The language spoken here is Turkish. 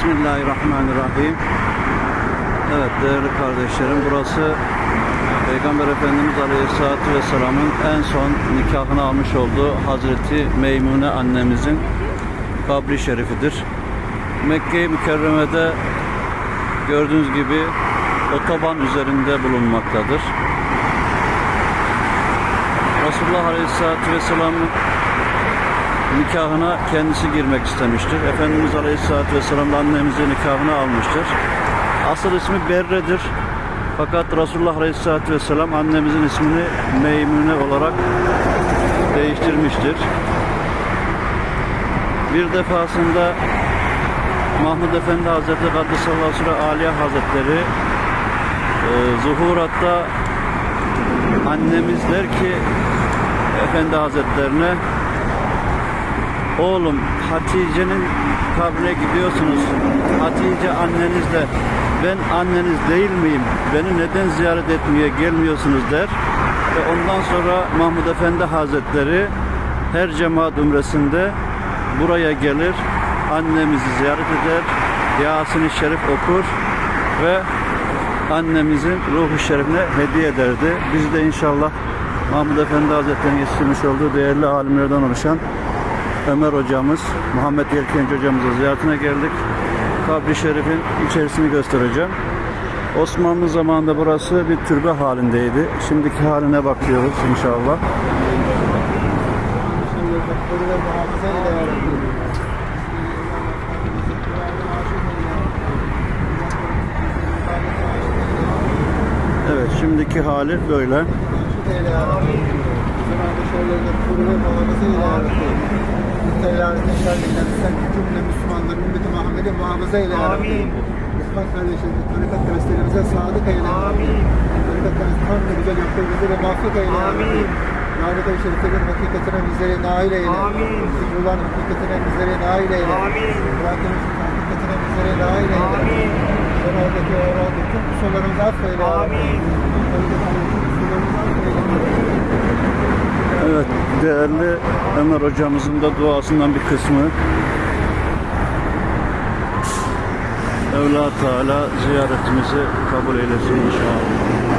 Bismillahirrahmanirrahim. Evet değerli kardeşlerim burası Peygamber Efendimiz Aleyhisselatü Vesselam'ın en son nikahını almış olduğu Hazreti Meymune annemizin kabri şerifidir. Mekke-i Mükerreme'de gördüğünüz gibi otoban üzerinde bulunmaktadır. Resulullah Aleyhisselatü Vesselam'ın nikahına kendisi girmek istemiştir. Efendimiz Aleyhisselatü Vesselam da annemizin nikahını almıştır. Asıl ismi Berre'dir. Fakat Resulullah Aleyhisselatü Vesselam annemizin ismini Meymune olarak değiştirmiştir. Bir defasında Mahmud Efendi Hazretleri Kaddesallahu Aliye Hazretleri e, zuhuratta annemiz der ki Efendi Hazretlerine Oğlum Hatice'nin kabrine gidiyorsunuz. Hatice annenizle ben anneniz değil miyim? Beni neden ziyaret etmeye gelmiyorsunuz der. Ve ondan sonra Mahmud Efendi Hazretleri her cemaat umresinde buraya gelir. Annemizi ziyaret eder. Yasin-i Şerif okur ve annemizin ruhu şerifine hediye ederdi. Biz de inşallah Mahmud Efendi Hazretleri'nin yetiştirmiş olduğu değerli alimlerden oluşan Ömer hocamız, Muhammed Yelkenci hocamızın ziyaretine geldik. Kabri Şerif'in içerisini göstereceğim. Osmanlı zamanında burası bir türbe halindeydi. Şimdiki haline bakıyoruz inşallah. Evet şimdiki hali böyle. Cümle Müslümanların ümmeti Muhammed'i muhafaza eyle. Amin. İspat kardeşlerimizi, tarikat kardeşlerimize sadık eyle. Amin. Tarikat kardeşlerimizi en güzel yaptığımızı ve muvaffak eyle. Amin. Lanet-i şeriflerin hakikatine bizleri nail eyle. Amin. Zikrullah hakikatine bizleri nail eyle. Amin. Bırakın hakikatine bizleri nail eyle. Amin. Oradaki oradaki tüm kusurlarımızı affeyle. Amin. Oradaki kusurlarımızı değerli Ömer hocamızın da duasından bir kısmı. Evla Teala ziyaretimizi kabul eylesin inşallah.